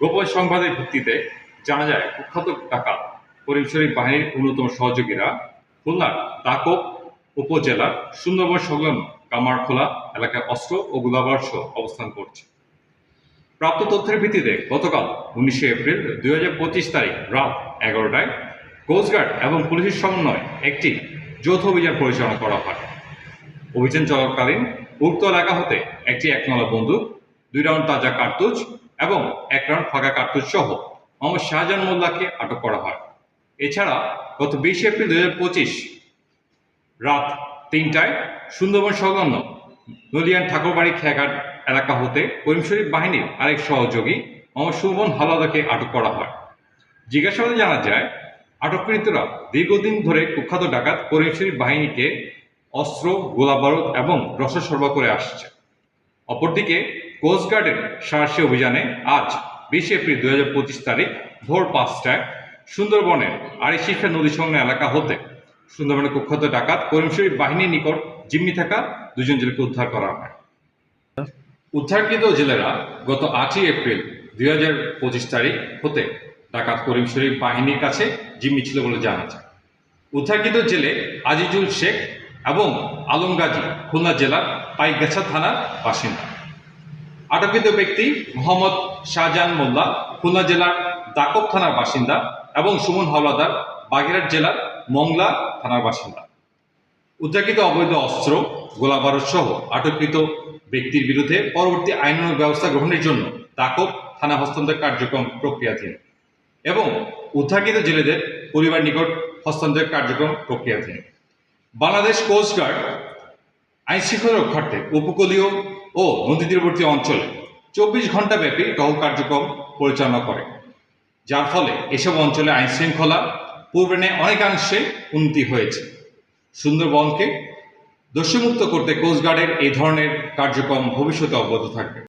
গোপন সংবাদের ভিত্তিতে জানা যায়, কুখ্যাত ডাকাত করিম শরীফ বাহিনীর অন্যতম সহযোগীরা খুলনার দাকব উপজেলার সুন্দরবন সংলগ্ন কামারখোলা এলাকায় অস্ত্র ও গোলাবর্ষ অবস্থান করছে। প্রাপ্ত তথ্যের ভিত্তিতে গতকাল উনিশে এপ্রিল দুই হাজার পঁচিশ তারিখ রাত এগারোটায় কোস্টগার্ড এবং পুলিশের সমন্বয়ে একটি যৌথ অভিযান পরিচালনা করা হয়। অভিযান চলাকালীন উক্ত এলাকা হতে একটি একনলা বন্দুক, দুই রাউন্ড তাজা কার্তুজ এবং এক রাউন্ড ফাঁকা কার্তুজ সহ মোহাম্মদ শাহজাহান মোল্লাকে আটক করা হয়। এছাড়া গত বিশে এপ্রিল দুই রাত তিনটায় সুন্দরবন সংলগ্ন নদিয়ান ঠাকুরবাড়ি খেয়াঘাট এলাকা হতে করিম শরীফ বাহিনীর আরেক সহযোগী মোহাম্মদ সুমন হালাদাকে আটক করা হয়। জিজ্ঞাসাবাদে জানা যায়, আটককৃতরা দীর্ঘদিন ধরে কুখ্যাত ডাকাত করিম শরীফ বাহিনীকে অস্ত্র, গোলাবারুদ এবং রসদ সরবরাহ করে আসছে। অপরদিকে কোস্টগার্ডের সাহসী অভিযানে আজ বিশে এপ্রিল দুই হাজার পঁচিশ তারিখ ভোর পাঁচটায় সুন্দরবনের আরিশিখা নদী সংলগ্ন এলাকা হতে সুন্দরবনের কুখ্যাত ডাকাত করিম শরীফ বাহিনীর নিকট জিম্মি থাকা দুজন জেলেকে উদ্ধার করা হয়। উদ্ধারকৃত জেলেরা গত আটই এপ্রিল দুই হাজার পঁচিশ তারিখ হতে ডাকাত করিম শরীফ বাহিনীর কাছে জিম্মি ছিল বলে জানা যায়। উদ্ধারকৃত জেলে আজিজুল শেখ এবং আলম গাজী খুলনা জেলার পাইগাছা থানার বাসিন্দা। আটককৃত ব্যক্তি মোহাম্মদ শাহজাহান মোল্লা, খুলনা জেলার দাকব থানার বাসিন্দা এবং সুমন হাওলাদার, বাগেরহাট জেলার মংলা থানার বাসিন্দা। উদ্ধারকৃত অবৈধ অস্ত্র, গোলাবারুদ সহ আটককৃত ব্যক্তির বিরুদ্ধে পরবর্তী আইনানুগ ব্যবস্থা গ্রহণের জন্য দাকব থানা হস্তান্তর কার্যক্রম প্রক্রিয়াধীন এবং উদ্ধারকৃত জেলেদের পরিবার নিকট হস্তান্তর কার্যক্রম প্রক্রিয়াধীন। বাংলাদেশ কোস্টগার্ড আইন শৃঙ্খলা রক্ষার্থে উপকূলীয় ও নদী তীরবর্তী অঞ্চলে চব্বিশ ঘণ্টা ব্যাপী টহল কার্যক্রম পরিচালনা করে, যার ফলে এসব অঞ্চলে আইনশৃঙ্খলা পূর্বে অনেকাংশে উন্নতি হয়েছে। সুন্দরবনকে দোষীমুক্ত করতে কোস্টগার্ডের এই ধরনের কার্যক্রম ভবিষ্যতে অব্যাহত থাকবে।